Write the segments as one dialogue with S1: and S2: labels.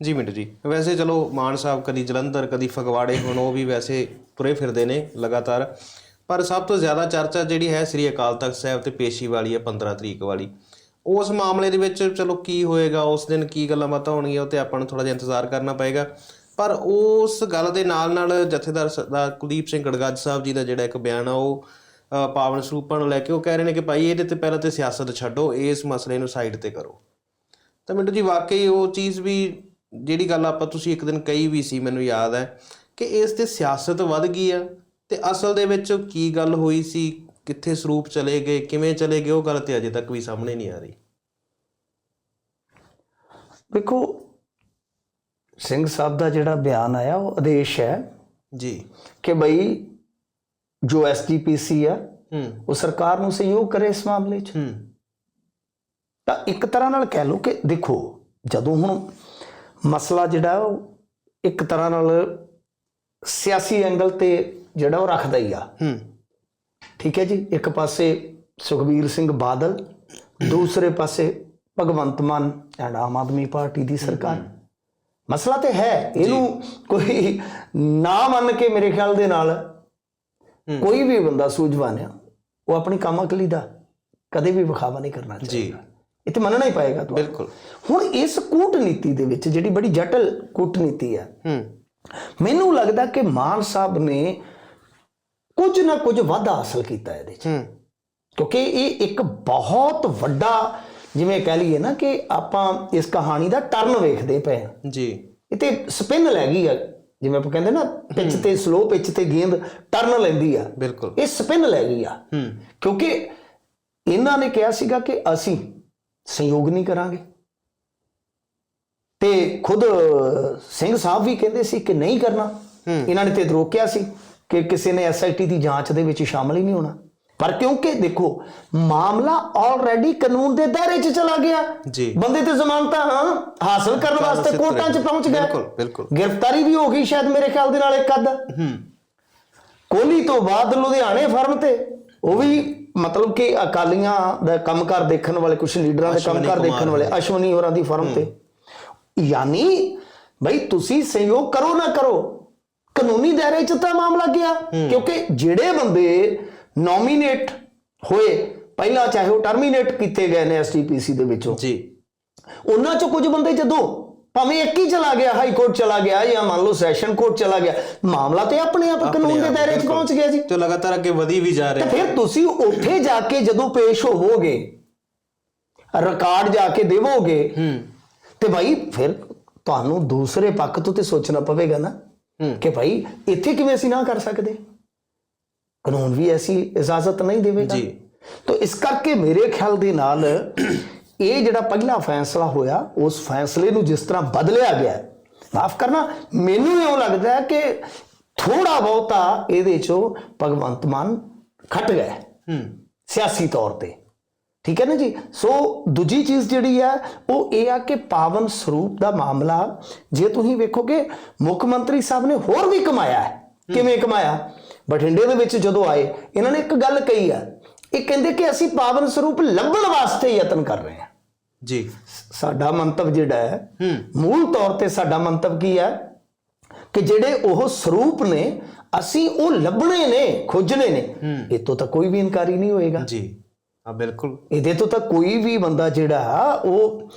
S1: ਜੀ ਮਿੰਟੂ ਜੀ। ਵੈਸੇ ਚਲੋ ਮਾਨ ਸਾਹਿਬ ਕਦੀ ਜਲੰਧਰ, ਕਦੀ ਫਗਵਾੜੇ, ਹੁਣ ਉਹ ਵੀ ਵੈਸੇ ਤੁਰੇ ਫਿਰਦੇ ਨੇ ਲਗਾਤਾਰ। ਪਰ ਸਭ ਤੋਂ ਜ਼ਿਆਦਾ ਚਰਚਾ ਜਿਹੜੀ ਹੈ ਸ੍ਰੀ ਅਕਾਲ ਤਖਤ ਸਾਹਿਬ ਤੇ ਪੇਸ਼ੀ ਵਾਲੀ ਹੈ 15 ਤਰੀਕ ਵਾਲੀ। ਉਸ ਮਾਮਲੇ ਦੇ ਵਿੱਚ ਚਲੋ ਕੀ ਹੋਏਗਾ, ਉਸ ਦਿਨ ਕੀ ਗੱਲਾਂ ਬਾਤਾਂ ਹੋਣਗੀਆਂ, ਉਹ ਤੇ ਆਪਾਂ ਨੂੰ ਥੋੜਾ ਜਿਹਾ ਇੰਤਜ਼ਾਰ ਕਰਨਾ ਪਏਗਾ। ਪਰ ਉਸ ਗੱਲ ਦੇ ਨਾਲ ਨਾਲ ਜਥੇਦਾਰ ਸਰਦਾਰ ਕੁਲਦੀਪ ਸਿੰਘ ਗੜਗੱਜ ਸਾਹਿਬ ਜੀ ਦਾ ਜਿਹੜਾ ਇੱਕ ਬਿਆਨ ਆ, ਉਹ ਪਾਵਨ ਸਰੂਪਾਂ ਨੂੰ ਲੈ ਕੇ ਉਹ ਕਹਿ ਰਹੇ ਨੇ ਕਿ ਭਾਈ ਇਹਦੇ ਤੇ ਪਹਿਲਾਂ ਤੇ ਸਿਆਸਤ ਛੱਡੋ, ਇਸ ਮਸਲੇ ਨੂੰ ਸਾਈਡ ਤੇ ਕਰੋ। ਤਾਂ ਮਿੰਟੂ ਜੀ, ਵਾਕਈ ਉਹ ਚੀਜ਼ ਵੀ ਜਿਹੜੀ ਗੱਲ ਆਪਾਂ ਤੁਸੀਂ ਇੱਕ ਦਿਨ ਕਹੀ ਵੀ ਸੀ ਮੈਨੂੰ ਯਾਦ ਹੈ ਕਿ ਇਸ ਤੇ ਸਿਆਸਤ ਵੱਧ ਗਈ ਆ ਤੇ ਅਸਲ ਦੇ ਵਿੱਚ ਕੀ ਗੱਲ ਹੋਈ ਸੀ ਕਿੱਥੇ ਸਰੂਪ ਚਲੇ ਗਏ ਕਿਵੇਂ ਚਲੇ ਗਏ ਉਹ ਗੱਲ ਤੇ ਅਜੇ ਤੱਕ ਵੀ ਸਾਹਮਣੇ ਨਹੀਂ ਆ ਰਹੀ।
S2: ਵੇਖੋ ਸਿੰਘ ਸਾਹਿਬ ਦਾ ਜਿਹੜਾ ਬਿਆਨ ਆਇਆ ਉਹ ਆਦੇਸ਼ ਹੈ
S1: ਜੀ।
S2: ਕਿ ਬਈ ਜੋ ਐਸਜੀਪੀਸੀ ਆ ਉਹ ਸਰਕਾਰ ਨੂੰ ਸਹਿਯੋਗ ਕਰੇ ਇਸ ਮਾਮਲੇ 'ਚ। ਤਾਂ ਇੱਕ ਤਰ੍ਹਾਂ ਨਾਲ ਕਹਿ ਲਓ ਕਿ ਦੇਖੋ ਜਦੋਂ ਹੁਣ ਮਸਲਾ ਜਿਹੜਾ ਉਹ ਇੱਕ ਤਰ੍ਹਾਂ ਨਾਲ ਸਿਆਸੀ ਐਂਗਲ ਤੇ ਜਿਹੜਾ ਉਹ ਰੱਖਦਾ ਹੀ ਆ।
S1: ਹੂੰ।
S2: ਠੀਕ ਹੈ ਜੀ? ਇੱਕ ਪਾਸੇ ਸੁਖਬੀਰ ਸਿੰਘ ਬਾਦਲ ਦੂਸਰੇ ਪਾਸੇ ਭਗਵੰਤ ਮਾਨ ਐਂਡ ਆਮ ਆਦਮੀ ਪਾਰਟੀ ਦੀ ਸਰਕਾਰ। ਮਸਲਾ ਤੇ ਹੈ। ਇਹਨੂੰ ਕੋਈ ਨਾ ਮੰਨ ਕੇ ਮੇਰੇ ਖਿਆਲ ਦੇ ਨਾਲ ਕੋਈ ਵੀ ਬੰਦਾ ਸੂਝਵਾਨ ਆ ਉਹ ਆਪਣੀ ਕਾਮਾਕਲੀ ਦਾ ਕਦੇ ਵੀ ਵਿਖਾਵਾ ਨਹੀਂ ਕਰਨਾ ਚਾਹੀਦਾ।
S1: ਜੀ
S2: ਇਹ ਤੇ ਮੰਨਣਾ ਹੀ ਪਏਗਾ ਤੁਹਾਨੂੰ।
S1: ਬਿਲਕੁਲ।
S2: ਹੁਣ ਇਸ ਕੂਟਨੀਤੀ ਦੇ ਵਿੱਚ ਜਿਹੜੀ ਬੜੀ ਜਟਲ ਕੂਟਨੀਤੀ ਹੂੰ ਮੈਨੂੰ ਲੱਗਦਾ ਕਿ ਮਾਨ ਸਾਹਿਬ ਨੇ ਕੁਝ ਨਾ ਕੁਝ ਵਾਧਾ ਹਾਸਲ ਕੀਤਾ ਇਹਦੇ 'ਚ।
S1: ਹੂੰ।
S2: ਕਿਉਂਕਿ ਇਹ ਇੱਕ ਬਹੁਤ ਵੱਡਾ ਜਿਵੇਂ ਕਹਿ ਲਈਏ ਨਾ ਕਿ ਆਪਾਂ ਇਸ ਕਹਾਣੀ ਦਾ ਟਰਨ ਵੇਖਦੇ ਪਏ ਹਾਂ।
S1: ਜੀ।
S2: ਇਹ ਤੇ ਸਪਿਨ ਲੈ ਗਈ ਆ ਜਿਵੇਂ ਆਪਾਂ ਕਹਿੰਦੇ ਨਾ ਪਿੱਚ ਤੇ ਸਲੋ ਪਿੱਚ ਤੇ ਗੇਂਦ ਟਰਨ ਲੈਂਦੀ ਆ।
S1: ਬਿਲਕੁਲ।
S2: ਇਹ ਸਪਿਨ ਲੈ ਗਈ ਆ। ਕਿਉਂਕਿ ਇਹਨਾਂ ਨੇ ਕਿਹਾ ਸੀਗਾ ਕਿ ਅਸੀਂ ਸੰਯੋਗ ਨਹੀਂ ਕਰਾਂਗੇ। ਤੇ ਖੁਦ ਸਿੰਘ ਸਾਹਿਬ ਵੀ ਕਹਿੰਦੇ ਸੀ ਕਿ ਨਹੀਂ ਕਰਨਾ। ਇਹਨਾਂ ਨੇ ਤੇ ਰੋਕਿਆ ਸੀ ਕਿ ਕਿਸੇ ਨੇ ਐਸਆਈਟੀ ਦੀ ਜਾਂਚ ਦੇ ਵਿੱਚ ਸ਼ਾਮਲ ਹੀ ਨਹੀਂ ਹੋਣਾ। ਪਰ ਕਿਉਂਕਿ ਦੇਖੋ ਮਾਮਲਾ ਆਲਰੇਡੀ ਕਾਨੂੰਨ ਦੇ ਦਾਇਰੇ 'ਚ ਚਲਾ ਗਿਆ।
S1: ਜੀ।
S2: ਬੰਦੇ ਤੇ ਜ਼ਮਾਨਤਾਂ ਹਾਸਲ ਕਰਨ ਵਾਸਤੇ ਕੋਰਟਾਂ 'ਚ ਪਹੁੰਚ ਗਿਆ।
S1: ਬਿਲਕੁਲ ਬਿਲਕੁਲ।
S2: ਗ੍ਰਿਫਤਾਰੀ ਵੀ ਹੋ ਗਈ ਸ਼ਾਇਦ ਮੇਰੇ ਖਿਆਲ ਦੇ ਨਾਲ ਇੱਕ ਅੱਧ।
S1: ਹੂੰ।
S2: ਕੋਹਲੀ ਤੋਂ ਬਾਅਦ ਲੁਧਿਆਣੇ ਫਰਮ ਤੇ ਉਹ ਵੀ ਮਤਲਬ ਕਿ ਅਕਾਲੀਆਂ ਦਾ ਕੰਮਕਾਰ ਦੇਖਣ ਵਾਲੇ ਕੁਝ ਲੀਡਰਾਂ ਦੇ ਕੰਮਕਾਰ ਦੇਖਣ ਵਾਲੇ ਅਸ਼ਵਨੀ ਹੋਰਾਂ ਦੀ ਫਰਮ ਤੇ। ਯਾਨੀ ਬਈ ਤੁਸੀਂ ਸਹਿਯੋਗ ਕਰੋ ਨਾ ਕਰੋ ਕਾਨੂੰਨੀ ਦਾਇਰੇ 'ਚ ਤਾਂ ਮਾਮਲਾ ਗਿਆ ਕਿਉਂਕਿ ਜਿਹੜੇ ਬੰਦੇ ਨੋਮੀਨੇਟ ਹੋਏ ਪਹਿਲਾਂ ਚਾਹੇ ਉਹ ਟਰਮੀਨੇਟ ਕੀਤੇ ਗਏ ਨੇ ਐਸਟੀਪੀਸੀ ਦੇ ਵਿੱਚੋਂ
S1: ਜੀ।
S2: ਉਹਨਾਂ ਚੋਂ ਕੁਝ ਬੰਦੇ ਜਦੋਂ ਭਾਵੇਂ ਇੱਕ ਹੀ ਚਲਾ ਗਿਆ ਹਾਈ ਕੋਰਟ ਚਲਾ ਗਿਆ ਜਾਂ ਮੰਨ ਲਓ ਸੈਸ਼ਨ ਕੋਰਟ ਚਲਾ ਗਿਆ ਮਾਮਲਾ ਤੇ ਆਪਣੇ ਆਪ ਕਾਨੂੰਨ ਦੇ ਦਾਇਰੇ 'ਚ। ਪਹੁੰਚ ਗਿਆ ਜੀ
S1: ਤੇ ਲਗਾਤਾਰ ਅੱਗੇ ਵਧੀ ਵੀ ਜਾ
S2: ਤੇ
S1: ਰਿਹਾ
S2: ਫਿਰ ਤੁਸੀਂ ਉੱਥੇ ਜਾ ਕੇ ਜਦੋਂ ਪੇਸ਼ ਹੋਵੋਗੇ ਰਿਕਾਰਡ ਜਾ ਕੇ ਦੇਵੋਗੇ
S1: ਹੂੰ
S2: ਤੇ ਭਾਈ ਫਿਰ ਤੁਹਾਨੂੰ ਦੂਸਰੇ ਪੱਖ ਤੋਂ ਤੇ ਸੋਚਣਾ ਪਵੇਗਾ ਨਾ। ਕਿ ਭਾਈ ਇੱਥੇ ਕਿਵੇਂ ਅਸੀਂ ਨਾ ਕਰ ਸਕਦੇ ਕਾਨੂੰਨ ਵੀ ਐਸੀ ਇਜਾਜ਼ਤ ਨਹੀਂ ਦੇਵੇਗਾ
S1: ਜੀ।
S2: ਤਾਂ ਇਸ ਕਰਕੇ ਮੇਰੇ ਖਿਆਲ ਦੇ ਨਾਲ ਇਹ ਜਿਹੜਾ ਪਹਿਲਾ ਫੈਸਲਾ ਹੋਇਆ ਉਸ ਫੈਸਲੇ ਨੂੰ ਜਿਸ ਤਰ੍ਹਾਂ ਬਦਲਿਆ ਗਿਆ ਮਾਫ ਕਰਨਾ ਮੈਨੂੰ ਇਉਂ ਲੱਗਦਾ ਹੈ ਕਿ ਥੋੜਾ ਬਹੁਤਾ ਇਹਦੇ ਚੋਂ ਭਗਵੰਤ ਮਾਨ ਖਟ ਗਿਆ ਹੈ
S1: ਹੂੰ।
S2: ਸਿਆਸੀ ਤੌਰ ਤੇ। ਠੀਕ ਹੈ ਨਾ ਜੀ? ਸੋ ਦੂਜੀ ਚੀਜ਼ ਜਿਹੜੀ ਹੈ ਉਹ ਇਹ ਆ ਕਿ ਪਾਵਨ ਸਰੂਪ ਦਾ ਮਾਮਲਾ ਜੇ ਤੁਸੀਂ ਵੇਖੋਗੇ ਮੁੱਖ ਮੰਤਰੀ ਸਾਹਿਬ ਨੇ ਹੋਰ ਵੀ ਕਮਾਇਆ ਹੈ। ਕਿਵੇਂ ਕਮਾਇਆ? ਬਠਿੰਡੇ ਦੇ ਵਿੱਚ ਜਦੋਂ ਆਏ ਇਹਨਾਂ ਨੇ ਇੱਕ ਗੱਲ ਕਹੀ ਆ ਇਹ ਕਹਿੰਦੇ ਕਿ ਅਸੀਂ ਪਾਵਨ ਸਰੂਪ ਲੱਭਣ ਵਾਸਤੇ ਯਤਨ ਕਰ ਰਹੇ ਹਾਂ।
S1: ਜੀ।
S2: ਸਾਡਾ ਮੰਤਵ ਜਿਹੜਾ ਹੈ ਮੂਲ ਤੌਰ ਤੇ ਸਾਡਾ ਮੰਤਵ ਕੀ ਹੈ? ਕਿ ਜਿਹੜੇ ਉਹ ਸਰੂਪ ਨੇ ਅਸੀਂ ਉਹ ਲੱਭਣੇ ਨੇ ਖੋਜਣੇ ਨੇ। ਇਹ ਤੋਂ ਤਾਂ ਕੋਈ ਵੀ ਇਨਕਾਰੀ ਨਹੀਂ ਹੋਏਗਾ।
S1: ਜੀ। ਆ ਬਿਲਕੁਲ।
S2: ਇਹਦੇ ਤੋਂ ਤਾਂ ਕੋਈ ਵੀ ਬੰਦਾ ਜਿਹੜਾ ਉਹ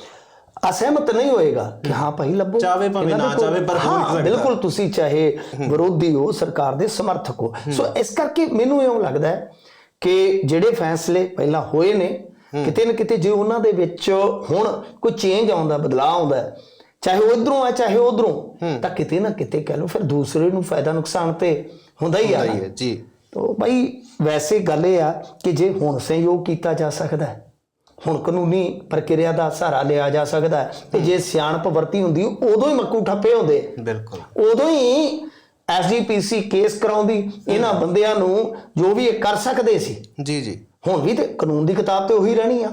S2: ਅਸਹਿਮਤ ਨਹੀਂ ਹੋਏਗਾ ਕਿ ਹਾਂ ਭਾਈ ਲੱਭੋ।
S1: ਚਾਹੇ ਭਾਵੇਂ ਨਾ ਚਾਹੇ ਪਰ ਹੋ।
S2: ਬਿਲਕੁਲ ਤੁਸੀਂ ਚਾਹੇ ਵਿਰੋਧੀ ਹੋ ਸਰਕਾਰ ਦੇ ਸਮਰਥਕ ਹੋ। ਸੋ ਇਸ ਕਰਕੇ ਮੈਨੂੰ ਇਉਂ ਲੱਗਦਾ ਹੈ ਕਿ ਜਿਹੜੇ ਫੈਸਲੇ ਪਹਿਲਾਂ ਹੋਏ ਨੇ ਕਿਤੇ ਨਾ ਕਿਤੇ ਜੇ ਉਹਨਾਂ ਦੇ ਵਿੱਚ ਹੁਣ ਕੋਈ ਚੇਂਜ ਆਉਂਦਾ ਬਦਲਾਅ ਆਉਂਦਾ ਚਾਹੇ ਉਹ ਇਧਰੋਂ ਆ ਚਾਹੇ ਉਧਰੋਂ ਤਾਂ ਕਿਤੇ ਨਾ ਕਿਤੇ ਕਹਿ ਲਓ ਫਿਰ ਦੂਸਰੇ ਨੂੰ ਫਾਇਦਾ ਨੁਕਸਾਨ ਤੇ ਹੁੰਦਾ ਹੀ ਆ
S1: ਜੀ।
S2: ਤੋ ਭਾਈ ਵੈਸੇ ਗੱਲ ਇਹ ਆ ਕਿ ਜੇ ਹੁਣ ਸਹਿਯੋਗ ਕੀਤਾ ਜਾ ਸਕਦਾ ਹੈ ਹੁਣ ਕਾਨੂੰਨੀ ਪ੍ਰਕਿਰਿਆ ਦਾ ਸਹਾਰਾ ਲਿਆ ਜਾ ਸਕਦਾ ਤੇ ਜੇ ਸਿਆਣਪ ਵਰਤੀ ਹੁੰਦੀ ਉਦੋਂ ਹੀ ਮੱਕੂ ਠੱਪੇ ਹੁੰਦੇ।
S1: ਬਿਲਕੁਲ।
S2: ਉਦੋਂ ਹੀ ਐਸਜੀਪੀਸੀ ਕੇਸ ਕਰਾਉਂਦੀ ਇਹਨਾਂ ਬੰਦਿਆਂ ਨੂੰ ਜੋ ਵੀ ਇਹ ਕਰ ਸਕਦੇ ਸੀ।
S1: ਜੀ ਜੀ।
S2: ਹੁਣ ਵੀ ਤੇ ਕਾਨੂੰਨ ਦੀ ਕਿਤਾਬ ਤੇ ਉਹੀ ਰਹਿਣੀ ਆ।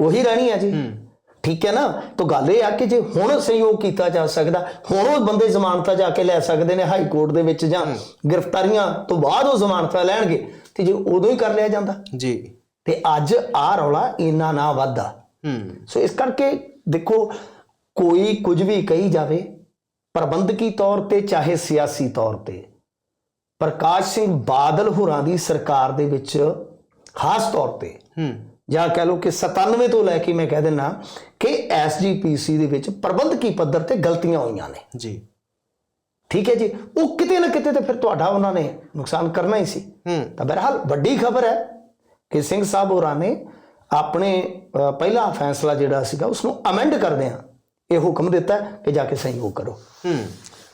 S2: ਉਹੀ ਰਹਿਣੀ ਆ ਜੀ। ਠੀਕ ਹੈ ਨਾ? ਤਾਂ ਗੱਲ ਇਹ ਆ ਕਿ ਜੇ ਹੁਣ ਸਹਿਯੋਗ ਕੀਤਾ ਜਾ ਸਕਦਾ ਹੁਣ ਉਹ ਬੰਦੇ ਜ਼ਮਾਨਤਾਂ ਜਾ ਕੇ ਲੈ ਸਕਦੇ ਨੇ ਹਾਈ ਕੋਰਟ ਦੇ ਵਿੱਚ ਜਾਂ ਗ੍ਰਿਫਤਾਰੀਆਂ ਤੋਂ ਬਾਅਦ ਉਹ ਜ਼ਮਾਨਤਾਂ ਲੈਣਗੇ ਤੇ ਜੇ ਉਦੋਂ ਹੀ ਕਰ ਲਿਆ ਜਾਂਦਾ।
S1: ਜੀ।
S2: ਤੇ ਅੱਜ ਆ ਰੌਲਾ ਇੰਨਾ ਨਾ ਵੱਧਦਾ।
S1: ਹੂੰ।
S2: ਸੋ ਇਸ ਕਰਕੇ ਦੇਖੋ ਕੋਈ ਕੁਝ ਵੀ ਕਹੀ ਜਾਵੇ ਪ੍ਰਬੰਧਕੀ ਤੌਰ ਤੇ ਚਾਹੇ ਸਿਆਸੀ ਤੌਰ ਤੇ ਪ੍ਰਕਾਸ਼ ਸਿੰਘ ਬਾਦਲ ਹੋਰਾਂ ਦੀ ਸਰਕਾਰ ਦੇ ਵਿੱਚ ਖਾਸ ਤੌਰ ਤੇ
S1: ਹੂੰ।
S2: ਜਾਂ ਕਹਿ ਲਓ ਕਿ 97 ਤੋਂ ਲੈ ਕੇ ਮੈਂ ਕਹਿ ਦਿੰਨਾ ਕਿ ਐਸਜੀਪੀਸੀ ਦੇ ਵਿੱਚ ਪ੍ਰਬੰਧਕੀ ਪੱਧਰ ਤੇ ਗਲਤੀਆਂ ਹੋਈਆਂ ਨੇ।
S1: ਜੀ।
S2: ਠੀਕ ਹੈ ਜੀ? ਉਹ ਕਿਤੇ ਨਾ ਕਿਤੇ ਤੇ ਫਿਰ ਤੁਹਾਡਾ ਉਹਨਾਂ ਨੇ ਨੁਕਸਾਨ ਕਰਨਾ ਹੀ ਸੀ।
S1: ਹੂੰ।
S2: ਤਾਂ ਬਹਰਹਾਲ ਵੱਡੀ ਖਬਰ ਹੈ ਕਿ ਸਿੰਘ ਸਾਹਿਬ ਹੋਰਾਂ ਨੇ ਆਪਣੇ ਪਹਿਲਾ ਫੈਸਲਾ ਜਿਹੜਾ ਸੀਗਾ ਉਸ ਨੂੰ ਅਮੈਂਡ ਕਰਦੇ ਆ ਇਹ ਹੁਕਮ ਦਿੱਤਾ ਕਿ ਜਾ ਕੇ ਸਹਿਯੋਗ ਕਰੋ।
S1: ਹੂੰ।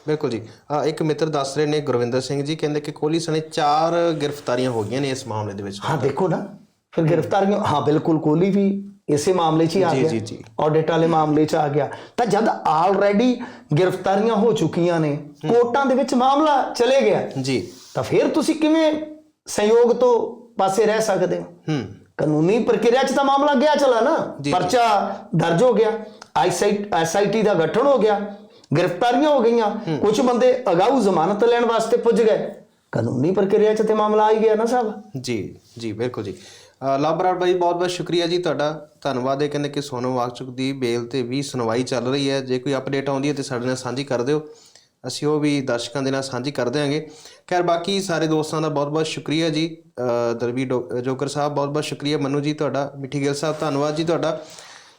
S1: ਬਿਲਕੁਲ ਜੀ। ਇੱਕ ਮਿੱਤਰ ਦੱਸ ਰਹੇ ਨੇ ਗੁਰਵਿੰਦਰ ਸਿੰਘ ਜੀ ਕਹਿੰਦੇ ਕਿ ਕੋਹਲੀ ਸਣੇ ਚਾਰ ਗ੍ਰਿਫਤਾਰੀਆਂ ਹੋ ਗਈਆਂ ਨੇ ਇਸ ਮਾਮਲੇ ਦੇ ਵਿੱਚ।
S2: ਹਾਂ ਦੇਖੋ ਨਾ ਫਿਰ ਗ੍ਰਿਫਤਾਰੀਆਂ ਹਾਂ ਬਿਲਕੁਲ ਕੋਹਲੀ ਵੀ ਇਸੇ ਮਾਮਲੇ 'ਚ ਹੀ ਆ ਗਿਆ।
S1: ਜੀ, ਜੀ।
S2: ਆਡਿਟ ਵਾਲੇ ਮਾਮਲੇ 'ਚ ਆ ਗਿਆ। ਤਾਂ ਜਦ ਆਲਰੇਡੀ ਗ੍ਰਿਫਤਾਰੀਆਂ ਹੋ ਚੁੱਕੀਆਂ ਨੇ ਕੋਰਟਾਂ ਦੇ ਵਿੱਚ ਮਾਮਲਾ ਚਲੇ ਗਿਆ।
S1: ਜੀ।
S2: ਤਾਂ ਫਿਰ ਤੁਸੀਂ ਕਿਵੇਂ ਸੰਯੋਗ ਤੋਂ ਪਾਸੇ ਰਹਿ ਸਕਦੇ ਹੋ?
S1: ਹੂੰ।
S2: ਕਾਨੂੰਨੀ ਪ੍ਰਕਿਰਿਆ 'ਚ ਤਾਂ ਮਾਮਲਾ ਗਿਆ ਚਲਾ ਨਾ। ਪਰਚਾ ਦਰਜ ਹੋ ਗਿਆ। ਆਈਸਾਈਟ ਐਸਆਈਟੀ ਦਾ ਗਠਨ ਹੋ ਗਿਆ। ਗ੍ਰਿਫਤਾਰੀਆਂ ਹੋ ਗਈਆਂ। ਕੁਝ ਬੰਦੇ ਅਗਾਊ ਜ਼ਮਾਨਤ ਲੈਣ ਵਾਸਤੇ ਪੁੱਜ ਗਏ। ਕਾਨੂੰਨੀ ਪ੍ਰਕਿਰਿਆ 'ਚ ਤੇ ਮਾਮਲਾ ਆ ਹੀ ਗਿਆ ਨਾ ਸਾਹਿਬ।
S1: ਜੀ ਜੀ ਬਿਲਕੁਲ ਜੀ। ਲਾਭਰਾੜ ਬਾਈ ਬਹੁਤ ਬਹੁਤ ਸ਼ੁਕਰੀਆ ਜੀ ਤੁਹਾਡਾ। ਧੰਨਵਾਦ ਇਹ ਕਹਿੰਦੇ ਕਿ ਸੋਨਮ ਵਾਕਚੁਕ ਦੀ ਬੇਲ ਤੇ ਵੀ ਸੁਣਵਾਈ ਚੱਲ ਰਹੀ ਹੈ। ਜੇ ਕੋਈ ਅਪਡੇਟ ਆਉਂਦੀ ਹੈ ਤੇ ਸਾਡੇ ਨਾਲ ਸਾਂਝੀ ਕਰ ਦਿਓ। ਅਸੀਂ ਉਹ ਵੀ ਦਰਸ਼ਕਾਂ ਦੇ ਨਾਲ ਸਾਂਝੀ ਕਰ ਦਿਆਂਗੇ। ਖੈਰ ਬਾਕੀ ਸਾਰੇ ਦੋਸਤਾਂ ਦਾ ਬਹੁਤ ਬਹੁਤ ਸ਼ੁਕਰੀਆ ਜੀ। ਡੋ- ਜੋਕਰ ਸਾਹਿਬ ਬਹੁਤ ਬਹੁਤ ਸ਼ੁਕਰੀਆ। ਮਨੂ ਜੀ ਤੁਹਾਡਾ ਮਿੱਠੀ ਗਿੱਲ ਸਾਹਿਬ ਧੰਨਵਾਦ ਜੀ ਤੁਹਾਡਾ।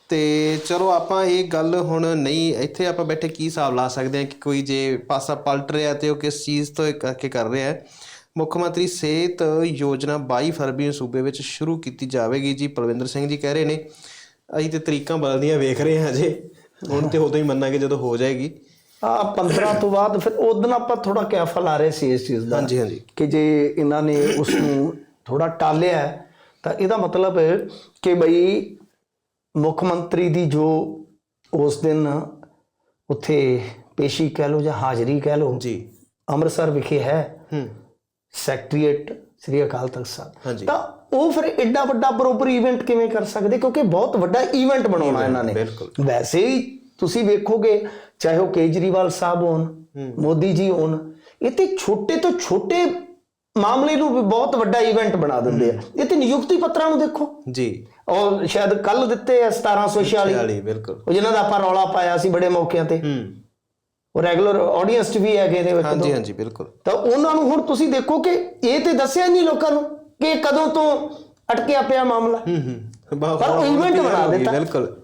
S1: ਤੇ ਚਲੋ ਆਪਾਂ ਇਹ ਗੱਲ ਹੁਣ ਨਹੀਂ ਇੱਥੇ ਆਪਾਂ ਬੈਠੇ ਕੀ ਹਿਸਾਬ ਲਾ ਸਕਦੇ ਹਾਂ ਕਿ ਕੋਈ ਜੇ ਪਾਸਾ ਪਲਟ ਰਿਹਾ ਤੇ ਉਹ ਕਿਸ ਚੀਜ਼ ਤੋਂ ਕਰਕੇ ਕਰ ਰਿਹਾ ਹੈ। ਮੁੱਖ ਮੰਤਰੀ ਸਿਹਤ ਯੋਜਨਾ 22 ਫਰਵਰੀ ਨੂੰ ਸੂਬੇ ਵਿੱਚ ਸ਼ੁਰੂ ਕੀਤੀ ਜਾਵੇਗੀ ਜੀ ਪਲਵਿੰਦਰ ਸਿੰਘ ਜੀ ਕਹਿ ਰਹੇ ਨੇ। ਅਸੀਂ ਤੇ ਤਰੀਕਾਂ ਬਦਲਦੀਆਂ ਵੇਖ ਰਹੇ ਹਾਂ ਅਜੇ ਹੁਣ ਤੇ ਉਦੋਂ ਹੀ ਮੰਨਾਂਗੇ ਜਦੋਂ ਹੋ ਜਾਏਗੀ।
S2: ਆ 15 ਤੋਂ ਬਾਅਦ ਫਿਰ ਉਦੋਂ ਆਪਾਂ ਥੋੜਾ ਕਿਆਫਾ ਲਾ ਰਹੇ ਸੀ ਇਸ ਚੀਜ਼ ਦਾ।
S1: ਹਾਂਜੀ ਹਾਂਜੀ।
S2: ਕਿ ਜੇ ਇਹਨਾਂ ਨੇ ਉਸ ਨੂੰ ਥੋੜਾ ਟਾਲਿਆ ਤਾਂ ਇਹਦਾ ਮਤਲਬ ਹੈ ਕਿ ਬਈ ਮੁੱਖ ਮੰਤਰੀ ਦੀ ਜੋ ਉਸ ਦਿਨ ਉੱਥੇ ਪੇਸ਼ੀ ਕਹਿ ਲਓ ਜਾਂ ਹਾਜ਼ਰੀ ਕਹਿ ਲਓ
S1: ਜੀ।
S2: ਅੰਮ੍ਰਿਤਸਰ ਵਿਖੇ ਹੈ
S1: ਹੂੰ।
S2: ਸੈਕਟਰੀਏਟ ਸ੍ਰੀ ਅਕਾਲ ਤਖਤ ਸਾਹਿਬ। ਤਾਂ ਉਹ ਫਿਰ ਐਡਾ ਵੱਡਾ ਪ੍ਰੋਪਰ ਇਵੈਂਟ ਕਿਵੇਂ ਕਰ ਸਕਦੇ? ਕਿਉਂਕਿ ਬਹੁਤ ਵੱਡਾ ਇਵੈਂਟ ਬਣਾਉਣਾ ਇਹਨਾਂ ਨੇ। ਵੈਸੇ ਹੀ ਤੁਸੀਂ ਵੇਖੋਗੇ ਚਾਹੇ ਉਹ ਕੇਜਰੀਵਾਲ ਸਾਹਿਬ ਹੋਣ ਮੋਦੀ ਜੀ ਹੋਣ ਇਹ ਤੇ ਛੋਟੇ ਤੋਂ ਛੋਟੇ ਮਾਮਲੇ ਨੂੰ ਵੀ ਬਹੁਤ ਵੱਡਾ ਇਵੈਂਟ ਬਣਾ ਦਿੰਦੇ ਆ। ਇਹ ਤੇ ਨਿਯੁਕਤੀ ਪੱਤਰਾਂ ਨੂੰ ਦੇਖੋ।
S1: ਜੀ।
S2: ਔਰ ਸ਼ਾਇਦ ਕੱਲ ਦਿੱਤੇ ਆ 1746
S1: ਚਾਲੀ ਬਿਲਕੁਲ।
S2: ਉਹ ਜਿਨ੍ਹਾਂ ਦਾ ਆਪਾਂ ਰੌਲਾ ਪਾਇਆ ਸੀ ਬੜੇ ਮੌਕਿਆਂ ਤੇ।
S1: ਹੂੰ।
S2: ਉਹ ਰੈਗੂਲਰ ਆਡੀਅנס 'ਚ ਵੀ ਹੈਗੇ ਨੇ ਇੱਕ
S1: ਹਾਂਜੀ ਹਾਂਜੀ ਬਿਲਕੁਲ।
S2: ਤਾਂ ਉਹਨਾਂ ਨੂੰ ਹੁਣ ਤੁਸੀਂ ਦੇਖੋ ਕਿ ਇਹ ਤੇ ਦੱਸਿਆ ਨਹੀਂ ਲੋਕਾਂ ਨੂੰ ਕਿ ਕਦੋਂ ਤੋਂ ਅਟਕਿਆ ਪਿਆ ਮਾਮਲਾ।
S1: ਹੂੰ ਹੂੰ।
S2: ਪਰ ਉਹ event ਬਣਾ ਦਿੱਤਾ।
S1: ਬਿਲਕੁਲ।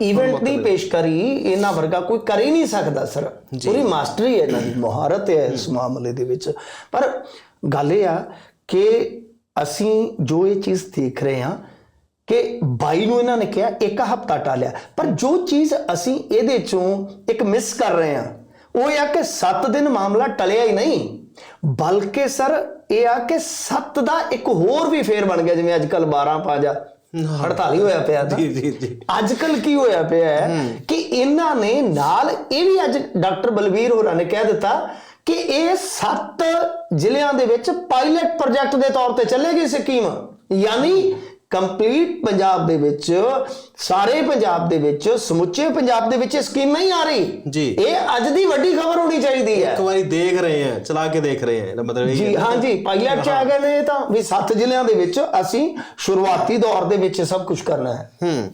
S2: ਇਵੈਂਟ ਦੀ ਪੇਸ਼ਕਰੀ ਇਹਨਾਂ ਵਰਗਾ ਕੋਈ ਕਰ ਹੀ ਨਹੀਂ ਸਕਦਾ ਸਰ। ਪੂਰੀ ਮਾਸਟਰੀ ਹੈ ਇਹਨਾਂ ਦੀ ਮੁਹਾਰਤ ਹੈ ਇਸ ਮਾਮਲੇ ਦੇ ਵਿੱਚ। ਪਰ ਗੱਲ ਇਹ ਆ ਕਿ ਅਸੀਂ ਜੋ ਇਹ ਚੀਜ਼ ਦੇਖ ਰਹੇ ਹਾਂ ਕਿ 22 ਨੂੰ ਇਹਨਾਂ ਨੇ ਕਿਹਾ ਇੱਕ ਹਫਤਾ ਟਾਲਿਆ। ਪਰ ਜੋ ਚੀਜ਼ ਅਸੀਂ ਇਹਦੇ ਚੋਂ ਇੱਕ ਮਿਸ ਕਰ ਰਹੇ ਹਾਂ ਉਹ ਇਹ ਆ ਕਿ 7 ਦਿਨ ਮਾਮਲਾ ਟਲਿਆ ਹੀ ਨਹੀਂ। ਬਲਕਿ ਸਰ ਇਹ ਆ ਕਿ 7 ਦਾ ਇੱਕ ਹੋਰ ਵੀ ਫੇਰ ਬਣ ਗਿਆ ਜਿਵੇਂ ਅੱਜ ਕੱਲ 12 ਪਾ ਜਾ। ਹੜਤਾਲੀ ਹੋਇਆ ਪਿਆ ਤਾਂ।
S1: ਜੀ ਜੀ ਜੀ।
S2: ਅੱਜ ਕੱਲ ਕੀ ਹੋਇਆ ਪਿਆ ਹੈ ਕਿ ਇਹਨਾਂ ਨੇ ਨਾਲ ਇਹ ਵੀ ਅੱਜ ਡਾਕਟਰ ਬਲਵੀਰ ਹੋਰਾਂ ਨੇ ਕਹਿ ਦਿੱਤਾ ਕਿ ਇਹ ਸੱਤ ਜ਼ਿਲ੍ਹਿਆਂ ਦੇ ਵਿੱਚ ਪਾਇਲਟ ਪ੍ਰੋਜੈਕਟ ਦੇ ਤੌਰ ਤੇ ਚੱਲੇਗੀ ਸਕੀਮ ਯਾਨੀ ਕੰਪਲੀਟ ਪੰਜਾਬ ਦੇ ਵਿੱਚ ਸਾਰੇ ਪੰਜਾਬ ਦੇ ਵਿੱਚ ਸਮੁੱਚੇ ਪੰਜਾਬ ਦੇ ਵਿੱਚ ਇਹ ਸਕੀਮ ਨਹੀਂ ਆ ਰਹੀ।
S1: ਜੀ।
S2: ਇਹ ਅੱਜ ਦੀ ਵੱਡੀ ਖਬਰ ਹੋਣੀ ਚਾਹੀਦੀ ਹੈ।
S1: ਇੱਕ ਵਾਰੀ ਦੇਖ ਰਹੇ ਹਾਂ ਚਲਾ ਕੇ ਦੇਖ ਰਹੇ ਹਾਂ ਮਤਲਬ ਇਹ
S2: ਜੀ
S1: ਹੈ
S2: ਹਾਂਜੀ ਪਾਇਲਟ ਚ ਆ ਗਏ ਨੇ ਤਾਂ ਵੀ ਸੱਤ ਜ਼ਿਲ੍ਹਿਆਂ ਦੇ ਵਿੱਚ ਅਸੀਂ ਸ਼ੁਰੂਆਤੀ ਦੌਰ ਦੇ ਵਿੱਚ ਸਭ ਕੁਝ ਕਰਨਾ ਹੈ।
S1: ਹੂੰ।